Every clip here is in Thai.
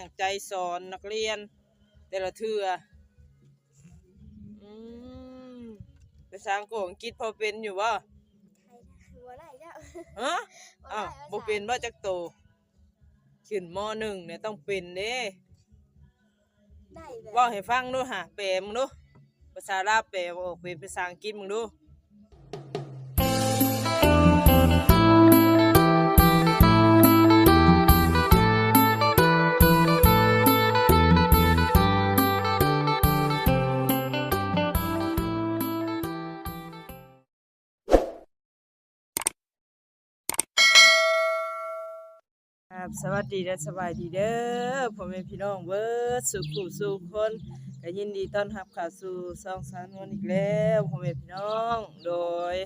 ตั้งใจสอนนักเรียน แต่ละเทืออืมภาษาอังกฤษอังกฤษพอเป็นอยู่บ่ไทยบ่ได้เจ้าฮะอ้าวบ่เป็นบ่จักโตขึ้นมหนึ่งเนี่ยต้องเป็นเด้ได้แบบเว่าให้ฟังดูหะแปลมึงดูภาษาลาวแปลออกเป็นภาษาอังกฤษมึงดู ครับสวัสดีและสบายดีเด้อพ่อแม่พี่น้องเบิดสุขุสุขคนก็ยินดีต้อนรับเข้าสู่ช่องสานวนอีกแล้วพ่อแม่พี่น้องโดย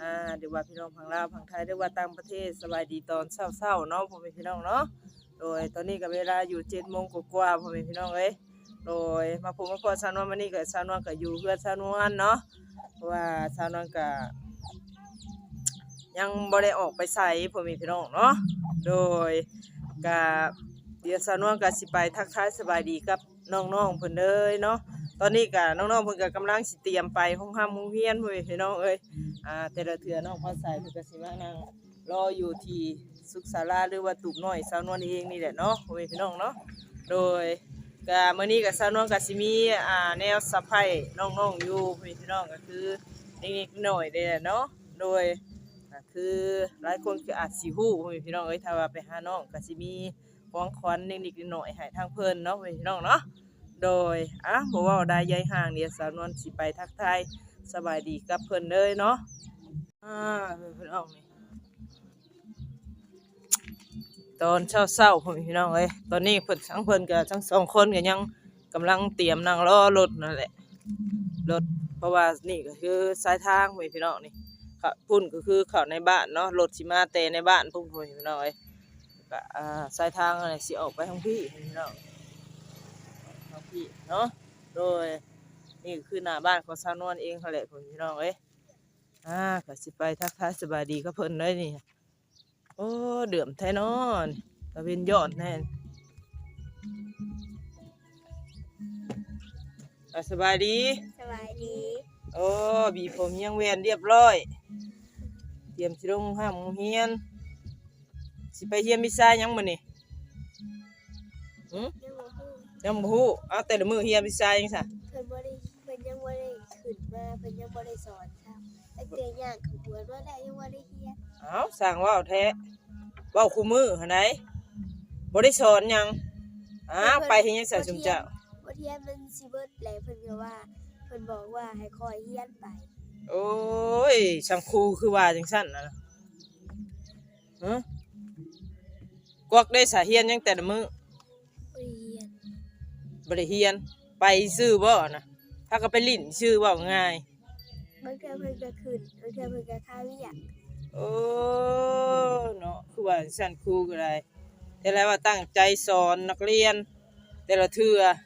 อ่าเดี๋ยวว่าพี่น้องพังลาวพังไทยเดี๋ยวว่าต่างประเทศสบายดีตอนเช้าๆเนาะพ่อแม่พี่น้องเนาะโดยตอนนี้ก็เวลาอยู่เจ็ดโมงกว่าๆพ่อแม่พี่น้องเอ้ยโดยมาพบมาพอสานวนวันนี้ก็สานวนก็อยู่เพื่อนสานวนเนาะเพราะว่าสานวนก็ยังบ่ได้ออกไปใส่พ่อแม่พี่น้องเนาะ โดยกะเดี๋ยวสาวนวลก็สิไปทักทายสบายดีกับน้องๆเพิ่นเลยเนาะตอนนี้ก็น้องๆเพิ่นก็กำลังสิเตรียมไปห้องห้ามโรงเรียนพ่อแม่พี่น้องเอ้ยอ่าแต่ละเทื่อน้องพอใส่เพิ่นก็สิมานั่งรออยู่ที่สุขศาลาหรือว่าตูบน้อยสาวนวลเองนี่แหละเนาะพ่อแม่พี่น้องเนาะโดยก็มื้อนี้ก็สาวนวลก็สิมีอ่าแนวสะพายน้องๆอยู่พ่อแม่พี่น้องก็คือเล็กๆน้อยๆเด้แหละเนาะโดย คือหลายคนคืออาจสิฮู้พี่น้องเอ้ยถ้าว่าไปหาน้องก็สิมีของขวัญนิดๆหน่อยๆให้ทางเพิ่นเนาะพี่น้องเนาะโดยอะบ่เว้าได้ยายห่างเดี๋ยวสาวนวลสิไปทักทายสบายดีกับเพิ่นเลยเนาะอ่าเพิ่นพี่น้องนี่ตอนเช้าๆพ่อแม่พี่น้องเอ้ยตอนนี้เพิ่นทั้งเพิ่นก็ทั้งสองคนก็ยังกำลังเตรียมนั่งรอรถนั่นแหละรถเพราะว่านี่ก็คือสายทางผมพี่น้องนี่ พุ่นก็คือเขาในบ้านเนาะรถสิมาแต่ในบ้านพุ่นพุ่นพี่น้องเอ้ยก็อ่าสายทางอะไรสิออกไปทางพี่พี่น้องทางพี่เนาะโดยนี่ก็คือหน้าบ้านของสาวนวลเองเขาแหละพุ่นพี่น้องเอ้ยอ่าก็สิไปทักทายสบายดีกับเพิ่นเลยนี่โอ้เดือมแท้นอนตะเวนยอดแน่นอะสบายดี สบายดี โอ้ บีผมยังเวียนเรียบร้อย เตรียมสิลงห้ามเฮียนสิไปเฮียนมิซายังมื้อนี่หืมยังบ่ฮู้ยังบ่ฮู้เอาแต่ละมื้อเฮียนมิซายังซะเพิ่นบ่ได้เพิ่นยังบ่ได้ขึ้นมาเพิ่นยังบ่ได้สอนครับตั้งแต่ย่างขบวนว่าได้ยังบ่ได้เรียนเอาสั่งเว้าแท้เว้าคู่มือหั่นใดบ่ได้สอนหยังอ้าวไปเฮ็ดหยังซะซุมเจ้าบ่เรียนมันสิเบิดแล้วเพิ่นก็ว่าเพิ่นบอกว่าให้คอยเรียนไป โอ้ยสังครูคือว่าจังซั่นน่ะฮะกวักได้สาเฮียนยังแต่ละมื้อบ่ได้เรียนบริเฮียนไปซื้อบ่นะถ้าก็ไปลิ้นซื้อบ่ง่ายบางเทื่อเพิ่นก็ขึ้นบางเทื่อเพิ่นก็ค่าเวียกโอ้เนาะคือว่าสั่นครูก็ได้แต่แล้วว่าตั้งใจสอนนักเรียน แต่ละเทื่ออื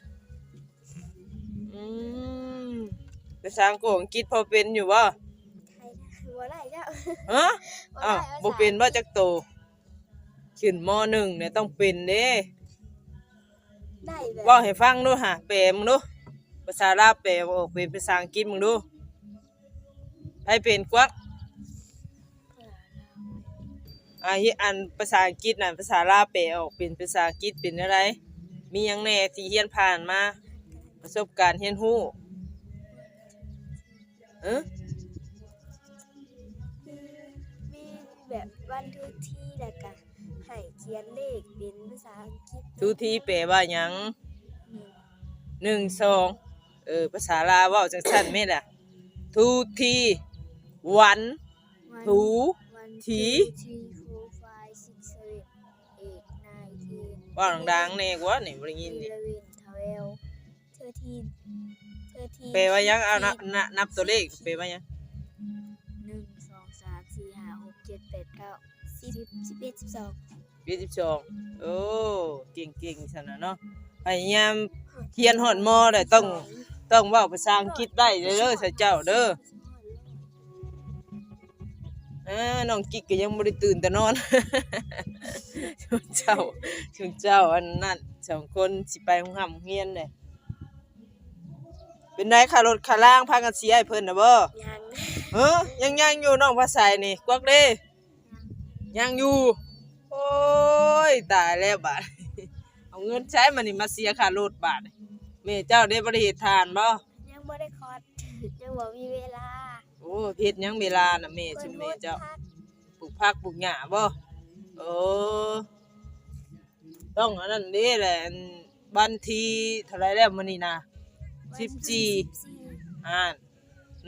ภาษาอังกฤษอังกฤษพอเป็นอยู่บ่ไทยบ่ได้เจ้าฮะอ้าวบ่เป็นบ่จักโตขึ้นมหนึ่งเนี่ยต้องเป็นเด้ได้แบบเว่าให้ฟังดูหะแปลมึงดูภาษาลาวแปลออกเป็นภาษาอังกฤษมึงดูให้เป็นกวักอ่าอันภาษาอังกฤษน่ะภาษาลาวแปลออกเป็นภาษาอังกฤษเป็นอะไร มีหยังแหน่ที่เรียนผ่านมา ประสบการณ์เรียนรู้ เออมีแบบวันทุกที่แล้วก็ให้เขียนเลขเป็นภาษาอังกฤษทุกทีแปลว่าหยังหนึ่งหนึ่งสองเออภาษาลาวเว้าจังซั่นแม่นล่ะทุกทีวันวัน ถู วันถีทีโฟร์ไฟซิกเซเว่นเอ็ดไนน์เทนเว่าดังๆแน่กว่านี่บ่ได้ยินอีดิเลเวน แปลว่าหยังเอานับนับนับตัวเลขแปลว่าหยังหนึ่งสองสามสี่ห้าหกเจ็ดแปดเก้าสิบสิบเอ็ดสิบสองยี่สิบสองโอ้เก่งๆซั่นน่ะเนาะพยายามเรียนฮอดมได้ต้องต้องเว้าภาษาอังกฤษได้เด้อเด้อเจ้าเด้อในอ่าน้องกิ๊กก็ยังบ่ได้ตื่นแต่นอนช่วงเจ้าช่วงเจ้าอันนั้นสองคนสิไปห้องห้ำเฮียนเลย เป็นไดค่ารถค่าล่างพากันเสียให้เพิ่นน่ะบ่ยังเออยังยังอยู่น้องภาษานี่กวักเด้ยังอยู่ โอ้ยตายแล้วบาดเอาเงินใช้มานี่มาเสียค่ารถบาดแม่เจ้าได้บ่ได้เฮ็ดทานบ่ยังบ่ได้คอดยังบ่มีเวลา โอ้เฮ็ดหยังเวลาน่ะแม่ชุมแม่เจ้าปลูกผักปลูกหญ้าบ่โอ้ต้องอันนั้นเด้แหละอันบันทีเท่าไหรแล้วมื้อนี้นะ สิบสี่อ่า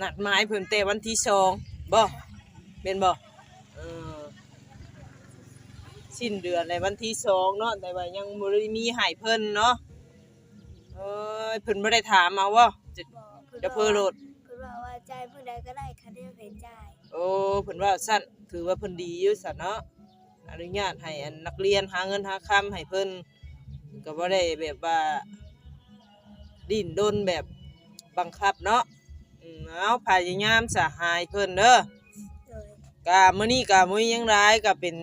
นัดหมายเพิ่นแต่วันที่สองบ่เป็นบ่เออสิ้นเดือนในวันที่สองเนาะแต่ว่ายังบ่ได้มีให้เพิ่นเนาะเอ้ยเพิ่นบ่ได้ถามมาว่าจะบอกเพิ่นจะเพิ่นโหลด เพิ่นว่าว่าจ่ายมื้อใดก็ได้คะแนนเพิ่นจ่ายโอ้เพิ่นว่าสั้นถือว่าเพิ่นดีอยู่สั่นเนาะอนุญาตให้อันนักเรียนหาเงินหาคำให้เพิ่นก็บ่ได้แบบว่า ดิ้นดนแบบบังคับเนาะอืมเอาพยายามสหายเพิ่นเด้อ โดยกะมื้อนี้กะมื้อยังร้ายก็เป็น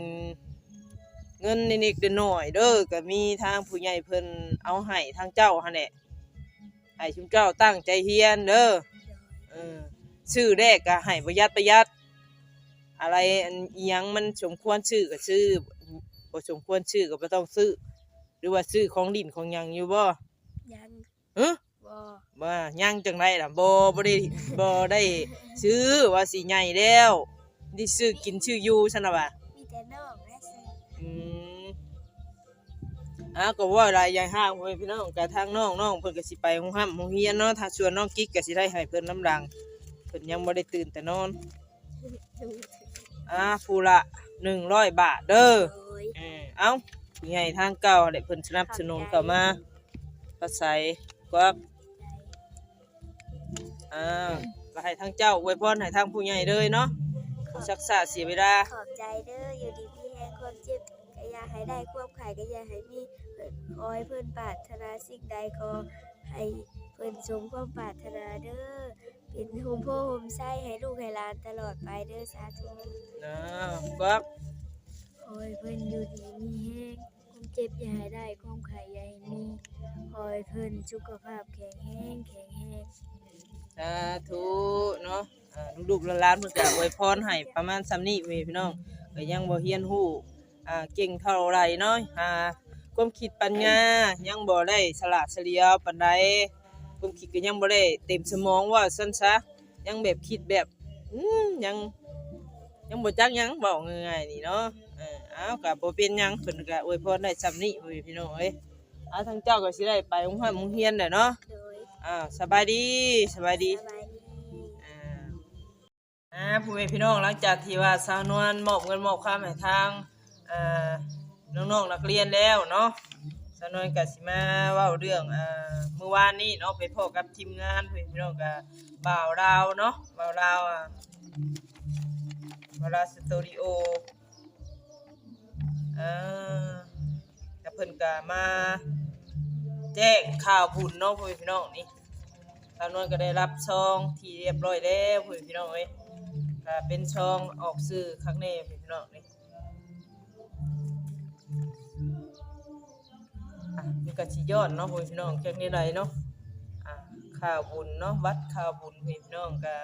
เงินนิดๆน้อยๆเด้อก็มีทางผู้ใหญ่เพิ่นเอาให้ทางเจ้าหั่นแหละให้ชุมเจ้าตั้งใจเรียนเด้อเออชื่อแรกก็ให้ประหยัดประหยัด อะไรอันอิหยังมันสมควรชื่อก็ชื่อบ่สมควรชื่อก็บ่ต้องซื้อหรือว่าซื้อของดินของหยังอยู่บ่ ฮะบ่ว่ายังจังไดล่ะบ่บ่ได้บ่ได้ซื้อว่าสิใหญ่แล้วนี่ซื้อกินชื่ออยู่ซั่นน่ะว่ามีแต่น้องและซื้ออืมอะก็ว่าหลายอย่างห้างไว้พี่น้องกะทางน้องน้องเพิ่นก็สิไปโรงห้ำโรงเรียนเนาะถ้าชวนน้องกิ๊กก็สิได้ให้เพิ่นน้ำดังเพิ่นยังบ่ได้ตื่นแต่นอนอ่าผู้ละ100 บาทเด้อโดยเออเอ้าผู้ใหญ่ทางเก่าได้เพิ่นสนับสนุนเข้ามาภา ษาก็อ่าก็ให้ทางเจ้าอวยพรให้ทางผู้ใหญ่เลยเนาะบ่ซักษาเสียเวลา ขอบใจเด้ออยู่ดีพี่แห้งความเจ็บก็อย่าให้ได้ความไข่ก็อย่าให้มีเพิ่นขอให้เพิ่นปรารถนาสิ่งใดก็ให้เพิ่นสมความปรารถนาเด้อเป็นโฮมโพโฮมไส้ให้ลูกให้หลานตลอดไปเด้อสาธุนะก็ขอให้เพิ่นอยู่ดีมีแห้ง ความเจ็บอย่าให้ได้ความไข่อย่าให้มีขอให้เพิ่นสุขภาพแข็งแรงแข็งแรงสาธุเนาะอ่าลูกๆหลานๆเพิ่นก็อวยพรให้ประมาณซ้ำนี้เว้ยพี่น้องก็ยังบ่เฮียนฮู้อ่าเก่งเท่าไหร่เนาะอ่าความคิดปัญญายังบ่ได้ฉลาดเฉลียวปานใดความคิดก็ยังบ่ได้เต็มสมองว่าซั่นซะยังแบบคิดแบบอืมยัง ยังบ่จักหยังเว้าง่ายๆนี่เนาะเออเอาก็บ่เป็นหยังเพิ่นก็อวยพรได้ซ้ำนี้เว้ยพี่น้องเอ้ยเอาทางเจ้าก็สิได้ไปโรงเรียนโรงเรียนแหละเนาะโดยอ่าสบายดีสบายดี สบายดีอ่าอ่าผู้เป็นพี่น้องหลังจากที่ว่าสาวนวลมอบเงินมอบความให้ทางอ่าน้องๆนักเรียนแล้วเนาะสาวนวลก็สิมาเว้าเรื่องอ่าเมื่อวานนี้เนาะไปพบกับทีมงานผู้เป็นพี่น้องกับบ่าวดาวเนาะบ่าวดาวอะ บ่าวดาสตูดิโออ่ากับเพิ่นก็มาแจ้งข่าวบุญเนาะผู้เป็นพี่น้องนี่สาวนวลก็ได้รับซองที่เรียบร้อยแล้วพ่อแม่พี่น้องเอ้ยก็เป็นซองออกสื่อครั้งแนี้พ่อแม่พี่น้องนี่อะนี่ก็สิยอนเนาะพ่อแม่พี่น้องจากนี้ใดเนาะอะข่าวบุญเนาะวัดข่าวบุญพ่อแม่พี่น้องก็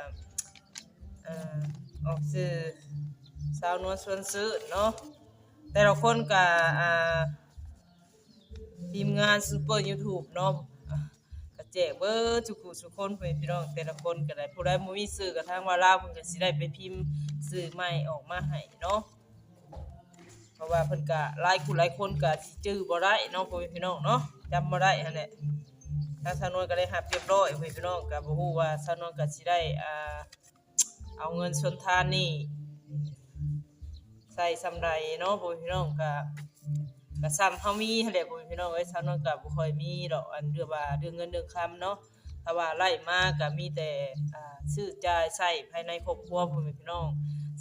อ่า ออกสื่อสาวนวลชวนซื้อเนาะแต่ละคนก็อ่าทีมงานซูเปอร์ยูทูบเนาะอะก็แจกเบิดทุกผู้ทุกคนเพื่อนพี่น้องแต่ละคนก็ได้ผู้ใดบ่มีสื่อกระทั่งว่าลาวเพิ่นก็สิได้ไปพิมพ์สื่อใหม่ออกมาให้เนาะเพราะว่าเพิ่นก็หลายผู้หลายคนก็สิจื้อบ่ได้เนาะพ่อแม่พี่น้องเนาะจำบ่ได้หั่นแหละทางสาวนวลก็ได้รับเรียบร้อยพ่อพี่น้องก็บ่ฮู้ว่าสาวนวลก็สิได้อ่า เอาเงินส่วนทานนี่ใส่ซำใดเนาะพ่อพี่น้องก็ก็ซ้ำเฮามีหั่นแหละพ่อพี่น้องเอ้ยชาวนนก็บ่ค่อยมีดอกอันเรื่องว่าเรื่องเงินเรื่องคำเนาะถ้าว่าไล่มาก็มีแต่อ่าซื้อจ่ายใช้ภายในครอบครัวพ่อพี่น้อง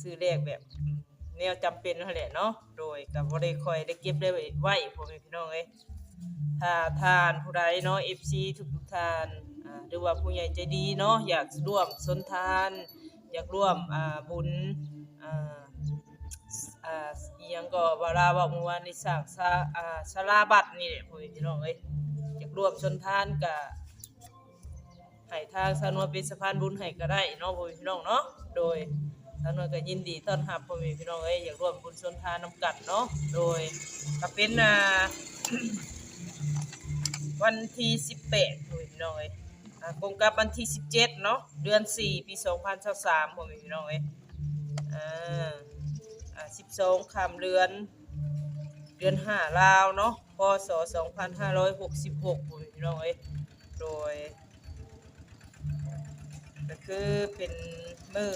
ซื้อแลกแบบแนวจำเป็นนั่นแหละเนาะ โดยก็บ่ได้คอยได้เก็บได้ไว้พ่อแม่พี่น้องเอ้ยถ้าทานผู้ใดเนาะ FC ทุกๆท่านอ่าหรือว่าผู้ใหญ่ใจดีเนาะอยากร่วมสนทาน อยากร่วมอ่าบุญอ่าอ่าอีหยังก็เวลาว่าเมื่อวานนี้สร้างศาอ่าศาลาบัตรนี่แหละพ่อแม่พี่น้องเอ้ยอยากร่วมชนทานกับให้ทางสานวนเป็นสะพานบุญให้ก็ได้เนาะพ่อแม่พี่น้องเนาะโดยสานวนก็ยินดีต้อนรับพ่อแม่พี่น้องเอ้ยอยากร่วมบุญชนทานนํกันเนาะโดยก็เป็นอ่าวันที่18พ่อแม่พี่น้องเอ้ย อ่ากงกับวันที่ 17 เนาะเดือน 4 ปี 2023พ่อแม่พี่น้องเอ้ยอ่าอ่า12คำเดือน เดือน 5 ลาวเนาะพศ2566พ่อแม่พี่น้องเอ้ยโดยก็คือเป็นมือ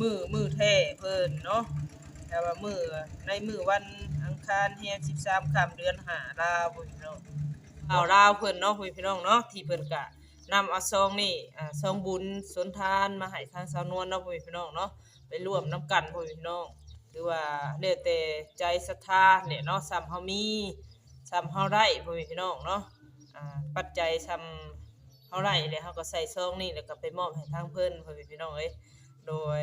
มือมือแท้เพิ่นเนาะแต่ว่ามือในมือวันอังคารแฮม13คำเดือน5ลาวพ่อแม่พี่น้องเอาลาวเพิ่นเนาะพี่น้องเนาะที่เพิ่นกะ นำเอาซองนี่อ่าซองบุญสนทานมาให้ทางสาวนวลเนาะพี่น้องเนาะไปร่วมนํกันพี่น้อง หรือว่าแล้วแต่ใจศรัทธาเนี่ยเนาะซ้ำเฮามีซ้ำเฮาได้พี่น้องเนาะอ่าปัจจัยซ้ำเฮาได้แล้วเฮาก็ใส่ซองนี่แล้วก็ไปมอบให้ทางเพิ่นพี่น้องเอ้ยโดย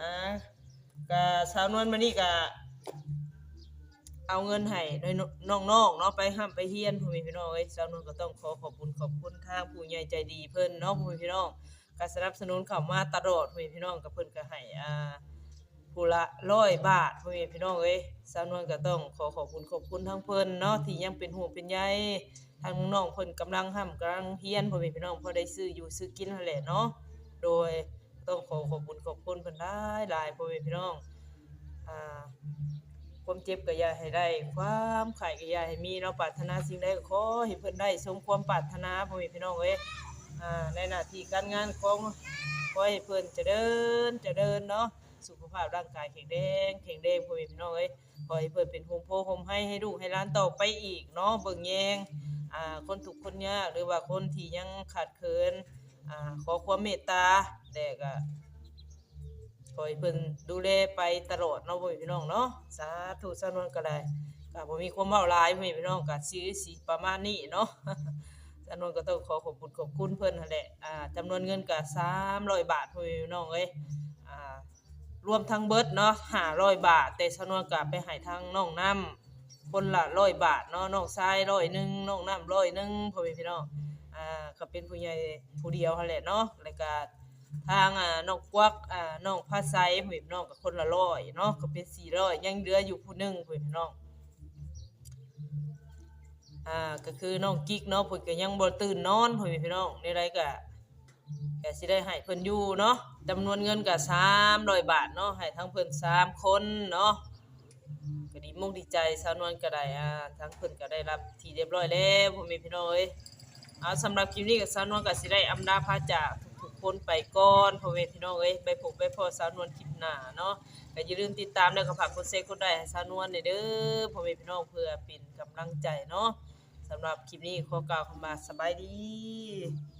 อ่าก็สาวนวลมานี่ก็ เอาเงินให้โดยน้องๆเนาะไปห้ามไปเฮียนพ่อแม่พี่น้องเอ้ยสาวนวลก็ต้องขอขอบคุณขอบคุณทางผู้ใหญ่ใจดีเพิ่นเนาะพ่อแม่พี่น้องก็สนับสนุนเข้ามาตลอดพ่อแม่พี่น้องก็เพิ่นก็ให้อ่าผู้ละ100บาทพ่อแม่พี่น้องเอ้ยสาวนวลก็ต้องขอขอบคุณขอบคุณทางเพิ่นเนาะที่ยังเป็นห่วงเป็นใยทางน้องๆเพิ่นกำลังห้ามกำลังเฮียนพ่อแม่พี่น้องพอได้ซื้ออยู่ซื้อกินนั่นแหละเนาะโดยต้องขอขอบคุณขอบคุณเพิ่นหลายๆพ่อแม่พี่น้องอ่า ความเจ็บก็อย่าให้ได้ ความไข่ก็อย่าให้มีเนาะปรารถนาสิ่งใดก็ขอให้เพิ่นได้สมความปรารถนาพ่อแม่พี่น้องเอ้ยอ่าในหน้าที่การงานของขอให้เพิ่นจะเจริญเจริญเนาะสุขภาพร่างกายแข็งแรงแข็งแรงพ่อแม่พี่น้องเอ้ยขอให้เพิ่นเป็นโฮมโพโฮมให้ให้ลูกให้หลานต่อไปอีกเนาะเบิ่งแยงอ่าคนทุกคนยากหรือว่าคนที่ยังขาดเคินอ่าขอความเมตตาแต่ก็ ขอให้เพิ่นดูแลไปตลอดเนาะพ่อแม่พี่น้องเนาะสาธุสานวนก็ได้ก็บ่มีความเว้าหลายพ่อแม่พี่น้องก็สิสิประมาณนี้เนาะสานวนก็ต้องขอขอบคุณขอบคุณเพิ่นนั่นแหละอ่าจำนวนเงินก็300บาทพ่อแม่พี่น้องเอ้ยอ่ารวมทั้งเบิดเนาะ500บาท แต่สานวนก็ไปให้ทางน้องน้ำคนละ100บาทเนาะน้องชาย100หนึงน้องน้ำ100หนึงพ่อแม่พี่น้องอ่าก็เป็นผู้ใหญ่ผู้เดียวหั่นแหละเนาะแล้วก็ ทางอ่าน้องกวักอ่าน้องพาไซพ่อแม่พี่น้องก็คนละร้อยเนาะก็เป็น400ยังเหลืออยู่ผู้หนึงพ่อแม่พี่น้องอ่าก็คือน้องกิ๊กเนาะเพิ่นก็ยังบ่ตื่นนอนพ่อแม่พี่น้องในไรก็ก็สิได้ให้เพิ่นอยู่เนาะจำนวนเงินก็300บาทเนาะให้ทั้งเพิ่นสามคนเนาะก็ดีมุกดีใจสาวนวลก็ได้อ่าทั้งเพิ่นก็ได้รับที่เรียบร้อยแล้วพ่อแม่พี่น้องเอ้ยเอาสำหรับคลิปนี้กับสาวนวลก็สิได้อำลาพาจาก คนไปก่อนพ่อแม่พี่น้องเอ้ยไปพบไปพอสาวนวลคลิปหน้าเนาะก็อย่าลืมติดตามแล้วก็ฝากกดแชร์กดได้สาวนวลหน่ยเด้อพ่อแม่พี่น้องเพื่อเป็นกำลังใจเนาะสำหรับคลิปนี้ขอกล่าวคำว่าสบายดี